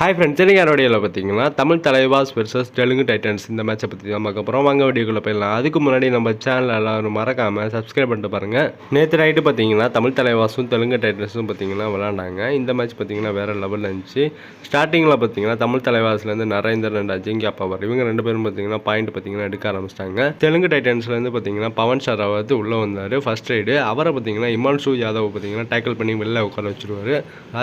Hi friends இன்னைக்கு வீடியோவில் பார்த்தீங்கன்னா தமிழ் தலைவாஸ் வெர்சஸ் தெலுங்கு டைட்டன்ஸ் இந்த மேட்சை பற்றி நம்ம அப்புறம் வாங்க வீடியோக்குள்ளே போயிடலாம். அதுக்கு முன்னாடி நம்ம சேனல் எல்லாரும் மறக்காமல் சப்ஸ்கிரைப் பண்ணிட்டு பாருங்கள் நேற்று நைட்டு பார்த்தீங்கன்னா தமிழ் தலைவாஸும் தெலுங்கு டைட்டன்ஸும் பார்த்தீங்கன்னா விளாண்டாங்க இந்த மேட்ச் பார்த்தீங்கன்னா வேறு லெவலில் இருந்துச்சு. ஸ்டார்டிங்கில் பார்த்தீங்கன்னா தமிழ் தலைவாஸ்லேருந்து நரேந்தர் அண்ட் அஜிங்கி அப்பாவர் இவங்க ரெண்டு பேரும் பார்த்தீங்கன்னா பாயிண்ட் பார்த்தீங்கன்னா எடுக்க ஆரம்பிச்சிட்டாங்க. தெலுங்கு டைட்டன்ஸ்லேருந்து பார்த்தீங்கன்னா பவன் ஷராவத் உள்ளே வந்தார் ஃபர்ஸ்ட் ரைடு அவரை பார்த்தீங்கன்னா இமான்சு யாதவ் பார்த்தீங்கன்னா டேக்கிள் பண்ணி வெளில உட்கார வச்சிருவார்.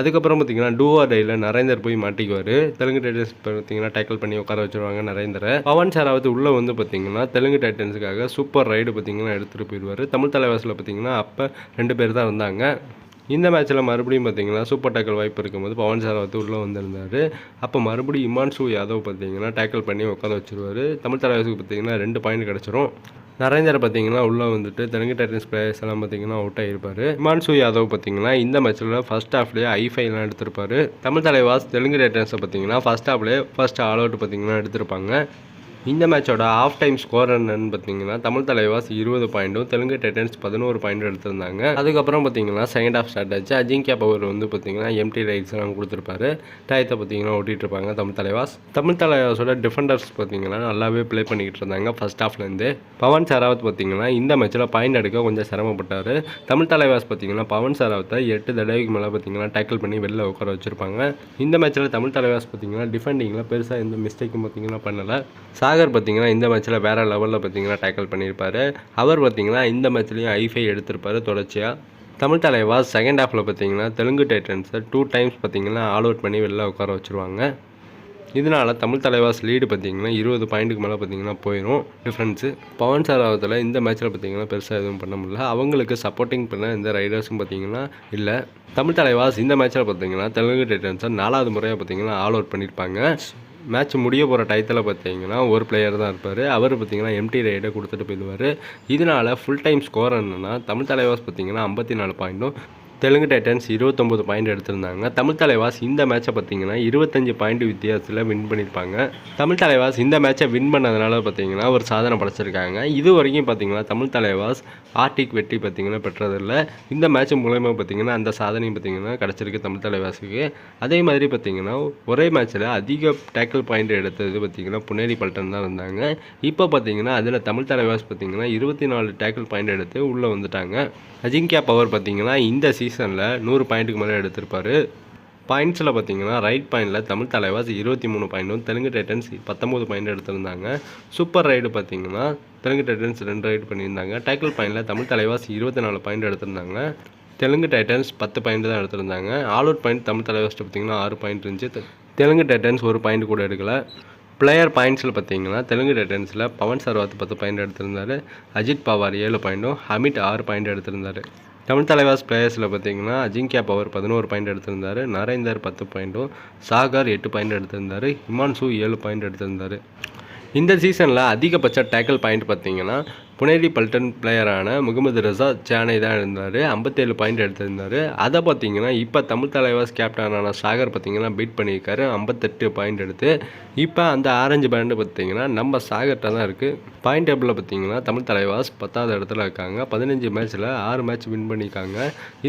அதுக்கப்புறம் பார்த்தீங்கன்னா டூவா டையில் நரேந்தர் போய் மாட்டி மாட்டிக்குவார் தெலுங்கு டைட்டன்ஸ் பார்த்தீங்கன்னா டேக்கிள் பண்ணி உட்கார வச்சிருவாங்க நரேந்தரை. பவன் சாராவது உள்ளே வந்து பார்த்தீங்கன்னா தெலுங்கு டைட்டன்ஸுக்காக சூப்பர் ரைடு பார்த்தீங்கன்னா எடுத்துகிட்டு போயிடுவார். தமிழ் தலைவாசில் பார்த்தீங்கன்னா அப்போ ரெண்டு பேர் தான் இருந்தாங்க. இந்த மேட்ச்சில் மறுபடியும் பார்த்தீங்கன்னா சூப்பர் டேக்கிள் வாய்ப்பு இருக்கும்போது பவன் ஷராவத் உள்ளே வந்திருந்தார். அப்போ மறுபடியும் இமான்சு யாதவ் பார்த்தீங்கன்னா டேக்கிள் பண்ணி உட்கார வச்சிருவார். தமிழ் தலைவாசுக்கு பார்த்தீங்கன்னா ரெண்டு பாயிண்ட் கிடச்சிரும். நரேந்தர் பார்த்தீங்கன்னா உள்ளே வந்துட்டு தெலுங்கு டைட்டன்ஸ் பிளேயர்ஸ் எல்லாம் பார்த்தீங்கன்னா அவுட் ஆகிருப்பார் ஹிமான்சு யாதவ் பார்த்தீங்கன்னா இந்த மேட்ச்சில் ஃபஸ்ட் ஹாஃப்லேயே ஐஃபைலாம் எடுத்திருப்பார். தமிழ் தலைவாஸ் தெலுங்கு டைட்டன்ஸை பார்த்தீங்கன்னா ஃபஸ்ட் ஹாஃப்லேயே ஃபஸ்ட் ஆல் அவுட் பார்த்தீங்கன்னா எடுத்திருப்பாங்க. இந்த மேட்சோட ஆஃப் டைம் ஸ்கோர் என்னன்னு பார்த்தீங்கன்னா தமிழ் தலைவாஸ் இருபது பாயிண்ட்டும் தெலுங்கு டைட்டன்ஸ் பதினோரு பாயிண்டும் எடுத்திருந்தாங்க. அதுக்கப்புறம் பார்த்தீங்கன்னா செகண்ட் ஹாஃப் ஸ்டார்ட் ஆச்சு. அஜிங்கியா பவர் வந்து பார்த்தீங்கன்னா எம்டி ரைட்ஸ் எல்லாம் கொடுத்துருப்பாரு. டயத்தை பார்த்தீங்கன்னா ஓட்டிட்டு இருப்பாங்க தமிழ் தலைவாஸ். தமிழ் தலைவாஸோட டிஃபெண்டர்ஸ் பார்த்தீங்கன்னா நல்லாவே ப்ளே பண்ணிக்கிட்டு இருந்தாங்க ஃபர்ஸ்ட் ஹாஃப்லேருந்து பவன் சராவத் பார்த்தீங்கன்னா இந்த மேட்ச்சில் பாயிண்ட் எடுக்க கொஞ்சம் சிரமப்பட்டார். தமிழ் தலைவாஸ் பார்த்தீங்கன்னா பவன் சராவத்தை எட்டு தடவைக்கு மேலே பார்த்தீங்கன்னா டேக்கிள் பண்ணி வெளில உட்கார வச்சிருப்பாங்க. இந்த மேட்ச்சில் தமிழ் தலைவாஸ் பார்த்தீங்கன்னா டிஃபெண்டிங்கில் பெருசாக எந்த மிஸ்டேக்கும் பார்த்தீங்கன்னா பண்ணலை. சார் சாகர் பார்த்தீங்கன்னா இந்த மேட்ச்சில் வேறு லெவலில் பார்த்தீங்கன்னா டேக்கிள் பண்ணியிருப்பார் அவர் பார்த்தீங்கன்னா இந்த மேட்ச்லேயும் ஐஃபை எடுத்திருப்பாரு தொடர்ச்சியாக தமிழ் தலைவா செகண்ட் ஹாஃபில் பார்த்தீங்கன்னா தெலுங்கு டைட்டன்ஸை டூ டைம்ஸ் பார்த்தீங்கன்னா ஆல் அவுட் பண்ணி வெளில உட்கார வச்சுருவாங்க. இதனால் தமிழ் தலைவாஸ் லீடு பார்த்தீங்கன்னா இருபது பாயிண்ட்டுக்கு மேலே பார்த்தீங்கன்னா போயிடும் டிஃப்ரென்ஸு பவன் சாராவத்தில் இந்த மேட்ச்சில் பார்த்தீங்கன்னா பெருசாக எதுவும் பண்ண முடியல. அவங்களுக்கு சப்போர்ட்டிங் பண்ண எந்த ரைடர்ஸும் பார்த்தீங்கன்னா இல்லை. தமிழ் தலைவாஸ் இந்த மேட்ச்சில் பார்த்தீங்கன்னா தெலுங்கு டைட்டன்ஸை நாலாவது முறையாக பார்த்தீங்கன்னா ஆல் அவுட் பண்ணியிருப்பாங்க மேட்ச் முடிய போகிற டயத்தில் பார்த்தீங்கன்னா ஒரு பிளேயர் தான் இருப்பார். அவர் பார்த்தீங்கன்னா எம்டி ரைடை கொடுத்துட்டு போயிடுவார். இதனால் ஃபுல் டைம் ஸ்கோர் என்னென்னா தமிழ் தலைவாஸ் பார்த்தீங்கன்னா ஐம்பத்தி நாலு பாயிண்ட்டும் தெலுங்கு டைட்டன்ஸ் இருபத்தொம்போது பாயிண்ட் எடுத்திருந்தாங்க. தமிழ் தலைவாஸ் இந்த மேட்சை பார்த்தீங்கன்னா இருபத்தஞ்சு பாயிண்ட் வித்தியாசத்தில் வின் பண்ணியிருப்பாங்க. தமிழ் தலைவாஸ் இந்த மேட்சை வின் பண்ணதுனால பார்த்தீங்கன்னா ஒரு சாதனை படைச்சிருக்காங்க. இது வரைக்கும் பார்த்தீங்கன்னா தமிழ் தலைவாஸ் ஆர்டிக் வெற்றி பார்த்தீங்கன்னா பெற்றதில்லை. இந்த மேட்ச் மூலயமா பார்த்தீங்கன்னா அந்த சாதனையும் பார்த்தீங்கன்னா கிடச்சிருக்கு தமிழ் தலைவாஸுக்கு. அதே மாதிரி பார்த்தீங்கன்னா ஒரே மேட்ச்சில் அதிக டேக்கிள் பாயிண்ட் எடுத்தது பார்த்தீங்கன்னா புனேரி பல்டன் தான் இருந்தாங்க. இப்போ பார்த்தீங்கன்னா அதில் தமிழ் தலைவாஸ் பார்த்தீங்கன்னா இருபத்தி நாலு டேக்கிள் பாயிண்ட் எடுத்து உள்ளே வந்துட்டாங்க. அஜிங்கியா பவர் பார்த்தீங்கன்னா இந்த சீசனில் நூறு பாயிண்ட்டுக்கு மேலே எடுத்திருப்பாரு. பாயிண்ட்ஸில் பார்த்தீங்கன்னா ரைட் பாயிண்டில் தமிழ் தலைவாஸ் இருபத்தி மூணு பாயிண்ட்டும் தெலுங்கு டைட்டன்ஸ் பத்தொம்போது பாயிண்ட் எடுத்திருந்தாங்க. சூப்பர் ரைடு பார்த்தீங்கன்னா தெலுங்கு டைட்டன்ஸ் ரெண்டு ரைடு பண்ணியிருந்தாங்க. டேக்கிள் பாயிண்டில் தமிழ் தலைவாஸ் இருபத்தி நாலு பாயிண்ட் எடுத்திருந்தாங்க. தெலுங்கு டைட்டன்ஸ் பத்து பாயிண்ட் தான் எடுத்திருந்தாங்க. ஆல் அவுட் பாயிண்ட் தமிழ் தலைவாஸ்ட்டு பார்த்தீங்கன்னா ஆறு பாயிண்ட் இருந்துச்சு. தெலுங்கு டைட்டன்ஸ் ஒரு பாயிண்ட் கூட எடுக்கல. பிளேயர் பாயிண்ட்ஸில் பார்த்தீங்கன்னா தெலுங்கு டைட்டன்ஸில் பவன் சர்வாத் பத்து பாயிண்ட் எடுத்திருந்தாரு. அஜித் பவார் ஏழு பாயிண்ட்டும் ஹமிட் ஆறு பாயிண்ட் எடுத்திருந்தாரு. தமிழ் தலைவாஸ் பிளேயர்ஸில் பார்த்தீங்கன்னா அஜிங்கியா பவர் பதினோரு பாயிண்ட் எடுத்திருந்தாரு நரேந்தர் பத்து பாயிண்ட்டும் சாகர் எட்டு பாயிண்ட் எடுத்திருந்தாரு ஹிமான்சு ஏழு பாயிண்ட் எடுத்திருந்தாரு. இந்த சீசனில் அதிகபட்ச டேக்கிள் பாயிண்ட் பார்த்தீங்கன்னா புனேரி பல்டன் பிளேயரான முகமது ரசா சேனை தான் இருந்தார். ஐம்பத்தேழு பாயிண்ட் எடுத்திருந்தார். அதை பார்த்தீங்கன்னா இப்போ தமிழ் தலைவாஸ் கேப்டனான சாகர் பார்த்தீங்கன்னா பீட் பண்ணியிருக்காரு. ஐம்பத்தெட்டு பாயிண்ட் எடுத்து இப்போ அந்த ஆரஞ்சு பேண்டு பார்த்தீங்கன்னா நம்ம சாகர்கிட்ட தான் இருக்குது பாயிண்ட் டேபிளில் பார்த்தீங்கன்னா தமிழ் தலைவாஸ் பத்தாவது இடத்துல இருக்காங்க. பதினஞ்சு மேட்ச்சில் ஆறு மேட்ச் வின் பண்ணியிருக்காங்க.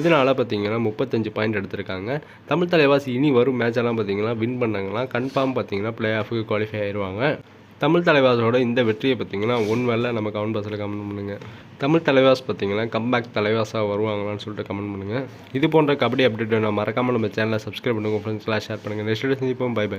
இதனால் பார்த்தீங்கன்னா முப்பத்தஞ்சு பாயிண்ட் எடுத்திருக்காங்க. தமிழ் தலைவாஸ் இனி வரும் மேட்ச் எல்லாம் பார்த்தீங்கன்னா வின் பண்ணாங்கன்னா கன்ஃபார்ம் பார்த்தீங்கன்னா பிளே ஆஃபுக்கு குவாலிஃபை ஆயிடுவாங்க தமிழ் தலைவாஸோட இந்த வெற்றியை பார்த்தீங்கன்னா ஒன் வேலை நம்ம கமெண்ட் பாக்ஸில் கமெண்ட் பண்ணுங்கள் தமிழ் தலைவாஸ் பார்த்தீங்கன்னா கம்பேக் தலைவாஸாக வருவாங்களான்னு சொல்லிட்டு கமெண்ட் பண்ணுங்கள் இது போன்ற கபடி அப்டேட் வேணும் மறக்காமல் நம்ம சேனலை சப்ஸ்கிரைப் பண்ணுங்கள் ஃப்ரெண்ட்ஸ்லாம் ஷேர் பண்ணுங்கள் நெக்ஸ்ட் வீடியோ சந்திப்போம். Bye bye